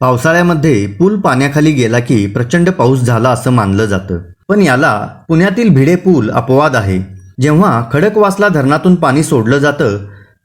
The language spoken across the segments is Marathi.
पावसाळ्यामध्ये पूल पाण्याखाली गेला की प्रचंड पाऊस झाला असं मानलं जातं. पण याला पुण्यातील भिडे पूल अपवाद आहे. जेव्हा खडकवासला धरणातून पाणी सोडलं जातं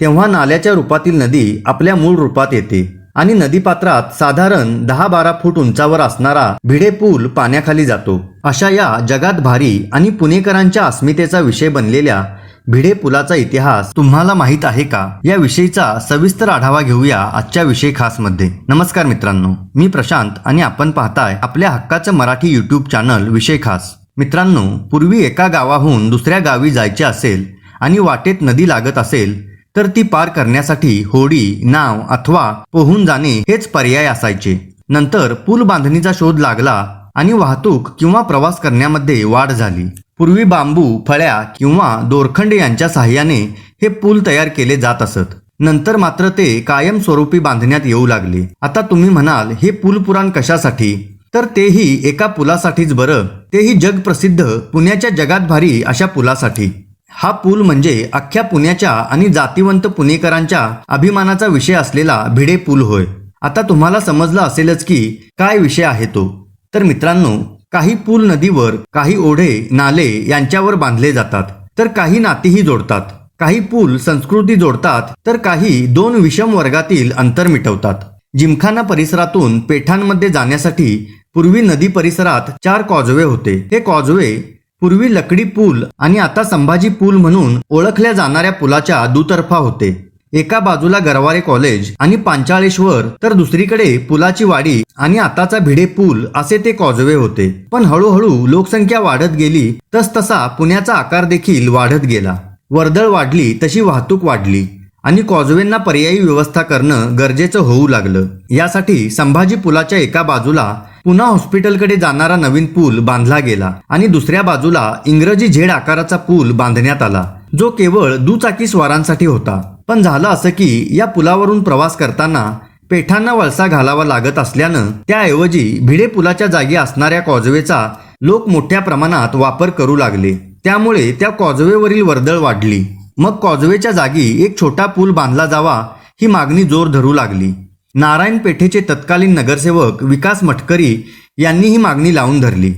तेव्हा नाल्याच्या रूपातील नदी आपल्या मूळ रूपात येते आणि नदीपात्रात साधारण दहा बारा फूट उंचावर असणारा भिडे पूल पाण्याखाली जातो. अशा या जगात भारी आणि पुणेकरांच्या अस्मितेचा विषय बनलेल्या भिडे पुलाचा इतिहास तुम्हाला माहीत आहे का? या विषयीचा सविस्तर आढावा घेऊया आजच्या विषय खासमध्ये नमस्कार मित्रांनो मी प्रशांत आणि आपण पाहताय आपल्या हक्काचं मराठी युट्यूब चॅनल विषय खास. मित्रांनो पूर्वी एका गावाहून दुसऱ्या गावी जायचे असेल आणि वाटेत नदी लागत असेल तर ती पार करण्यासाठी होडी नाव अथवा पोहून जाणे हेच पर्याय असायचे. नंतर पूल बांधणीचा शोध लागला आणि वाहतूक किंवा प्रवास करण्यामध्ये वाढ झाली. पूर्वी बांबू फळ्या किंवा दोरखंड यांच्या साहाय्याने हे पूल तयार केले जात असत. नंतर मात्र ते कायमस्वरूपी बांधण्यात येऊ लागले. आता तुम्ही म्हणाल हे पूल पुराण कशासाठी? तर तेही एका पुलासाठीच बरं. तेही जगप्रसिद्ध पुण्याच्या जगात भारी अशा पुलासाठी. हा पूल म्हणजे अख्ख्या पुण्याच्या आणि जातीवंत पुणेकरांच्या अभिमानाचा विषय असलेला भिडे पूल होय. आता तुम्हाला समजलं असेलच की काय विषय आहे तो. तर मित्रांनो काही पूल नदीवर काही ओढे नाले यांच्यावर बांधले जातात तर काही नातीही जोडतात. काही पूल संस्कृती जोडतात तर काही दोन विषम वर्गातील अंतर मिटवतात. जिमखाना परिसरातून पेठांमध्ये जाण्यासाठी पूर्वी नदी परिसरात चार कॉजवे होते. हे कॉजवे पूर्वी लकडी पूल आणि आता संभाजी पूल म्हणून ओळखल्या जाणाऱ्या पुलाच्या दुतर्फा होते. एका बाजूला गरवारे कॉलेज आणि पांचाळेश्वर तर दुसरीकडे पुलाची वाडी आणि आताचा भिडे पूल असे ते कॉजवे होते. पण हळूहळू लोकसंख्या वाढत गेली तसतसा पुण्याचा आकार देखील वाढत गेला. वर्दळ वाढली तशी वाहतूक वाढली आणि कॉजवेंना पर्यायी व्यवस्था करणं गरजेचं होऊ लागलं. यासाठी संभाजी पुलाच्या एका बाजूला पुन्हा हॉस्पिटलकडे जाणारा नवीन पूल बांधला गेला आणि दुसऱ्या बाजूला इंग्रजी झेड आकाराचा पूल बांधण्यात आला जो केवळ दुचाकी स्वारांसाठी होता. पण झालं असं की या पुलावरून प्रवास करताना पेठांना वळसा घालावा लागत असल्यानं त्याऐवजी भिडे पुलाच्या जागी असणाऱ्या कॉजवेचा लोक मोठ्या प्रमाणात वापर करू लागले. त्यामुळे त्या कॉजवेवरील वर्दळ वाढली. मग कॉजवेच्या जागी एक छोटा पूल बांधला जावा ही मागणी जोर धरू लागली. नारायण पेठेचे तत्कालीन नगरसेवक विकास मटकरी यांनी ही मागणी लावून धरली.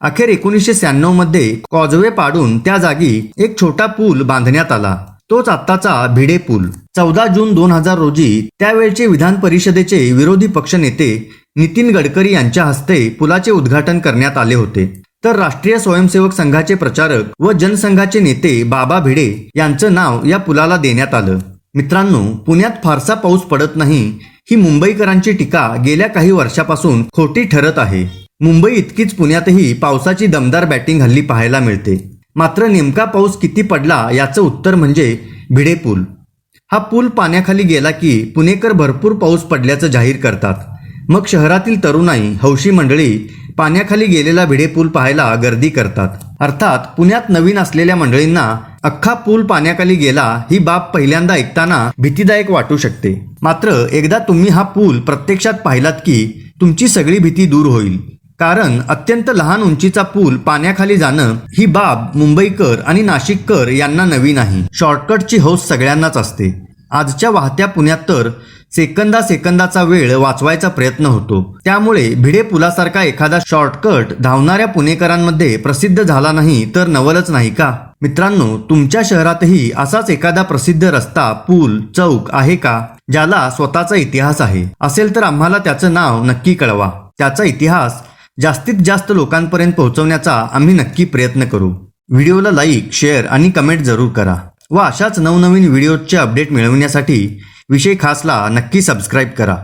अखेर एकोणीसशे शहाण्णवमध्ये कॉजवे पाडून त्या जागी एक छोटा पूल बांधण्यात आला. तोच आत्ताचा भिडे पूल. चौदा जून दोन हजार रोजी त्यावेळचे विधान परिषदेचे विरोधी पक्षनेते नितीन गडकरी यांच्या हस्ते पुलाचे उद्घाटन करण्यात आले होते. तर राष्ट्रीय स्वयंसेवक संघाचे प्रचारक व जनसंघाचे नेते बाबा भिडे यांचं नाव या पुलाला देण्यात आलं. मित्रांनो पुण्यात फारसा पाऊस पडत नाही ही मुंबईकरांची टीका गेल्या काही वर्षापासून खोटी ठरत आहे. मुंबई इतकीच पुण्यातही पावसाची दमदार बॅटिंग हल्ली पाहायला मिळते. मात्र नेमका पाऊस किती पडला याचं उत्तर म्हणजे भिडे पूल. हा पूल पाण्याखाली गेला की पुणेकर भरपूर पाऊस पडल्याचं जाहीर करतात. मग शहरातील तरुणाई हौशी मंडळी पाण्याखाली गेलेला भिडे पूल पाहायला गर्दी करतात. अर्थात पुण्यात नवीन असलेल्या मंडळींना अख्खा पूल पाण्याखाली गेला ही बाब पहिल्यांदा ऐकताना भीतीदायक वाटू शकते. मात्र एकदा तुम्ही हा पूल प्रत्यक्षात पाहिलात की तुमची सगळी भीती दूर होईल. कारण अत्यंत लहान उंचीचा पूल पाण्याखाली जाणं ही बाब मुंबईकर आणि नाशिककर यांना नवीन आहे शॉर्टकटची हौस सगळ्यांनाच असते. आजच्या वाहत्या पुण्यात तर सेकंदा सेकंदाचा वेळ वाचवायचा प्रयत्न होतो. त्यामुळे भिडे पुलासारखा एखादा शॉर्टकट धावणाऱ्या पुणेकरांमध्ये प्रसिद्ध झाला नाही तर नवलच नाही का? मित्रांनो तुमच्या शहरातही असाच एखादा प्रसिद्ध रस्ता पूल चौक आहे का? ज्याला स्वतःचा इतिहास आहे. असेल तर आम्हाला त्याचं नाव नक्की कळवा. त्याचा इतिहास जास्तीत जास्त लोकांपर्यंत पोहोचवण्याचा आम्ही नक्की प्रयत्न करू. व्हिडिओला लाईक शेअर आणि कमेंट जरूर करा व अशाच नवनवीन व्हिडिओचे अपडेट मिळवण्यासाठी विषय खासला नक्की सबस्क्राईब करा.